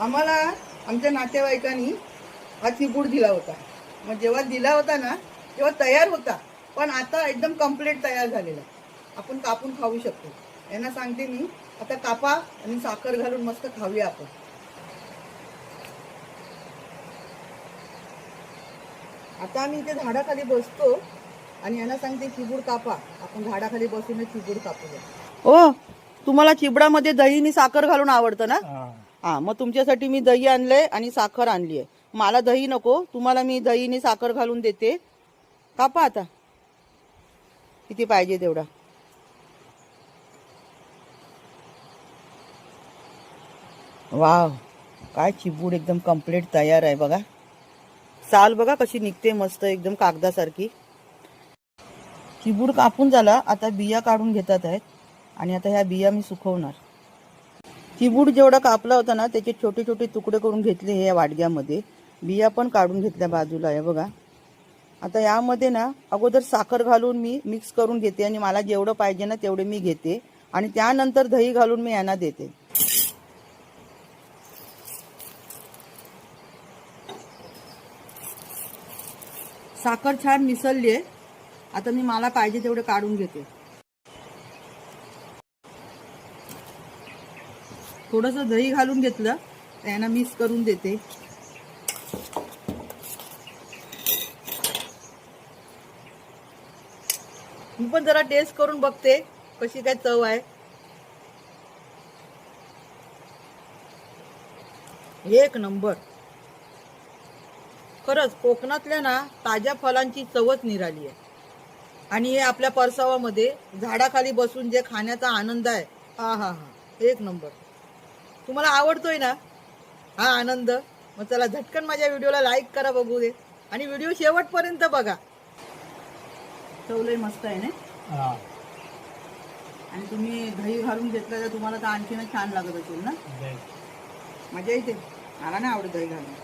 आम्हाला आमच्या नातेवाईकांनी हा चिबूड दिला होता. मग जेव्हा दिला होता ना तेव्हा तयार होता. पण आता एकदम कंप्लीट तयार झालेला आपण कापून खाऊ शकतो. यांना सांगते मी आता कापा आणि साखर घालून मस्त खाऊया आपण. आता आम्ही इथे झाडाखाली बसतो आणि यांना सांगते चिबूड कापा. आपण झाडाखाली बसूनच चिबूड कापूया. हो तुम्हाला चिबडामध्ये दही आणि साखर घालून आवडतं ना? हा मग तुमच्यासाठी मी दही आणलंय आणि साखर आणली आहे मला दही नको तुम्हाला मी दही आणि साखर घालून देते. कापा आता. किती पाहिजे तेवढा. वाव काय चिबूड एकदम कंप्लीट तयार आहे बघा. साल बघा कशी निघते मस्त एकदम कागदासारखी. चिबूड कापून झाला आता बिया काढून घेतात आहेत. आणि आता ह्या बिया मी सुकवणार. चिबूड जेवढा कापला होता ना त्याचे छोटे छोटे तुकडे करून घेतले हे या वाडग्यामध्ये. बिया पण काढून घेतल्या बाजूला आहे बघा. आता यामध्ये ना अगोदर साखर घालून मी मिक्स करून घेते आणि मला जेवढं पाहिजे ना तेवढे मी घेते. आणि त्यानंतर दही घालून मी यांना देते. साखर छान मिसळली आहे. आता मी मला पाहिजे तेवढे काढून घेते. थोडस दही घालून घेतलं त्यांना मिक्स करून देते. मी पण जरा टेस्ट करून बघते कशी काय चव आहे. एक नंबर. खरंच कोकणातल्या ना ताज्या फळांची चवच निराली आहे. आणि हे आपल्या परसावामध्ये झाडाखाली बसून जे खाण्याचा आनंद आहे. हा हा हा. एक नंबर. तुम्हाला आवडतोय ना? हा आनंद. मग चला झटकन माझ्या व्हिडिओला लाईक करा बघू दे. आणि व्हिडिओ शेवटपर्यंत बघा. चवलंय मस्त आहे ना आणि तुम्ही दही घालून घेतलं तर तुम्हाला तर आणखीनच छान लागत असेल ना? मजा येते. मला नाही आवडत दही घालून.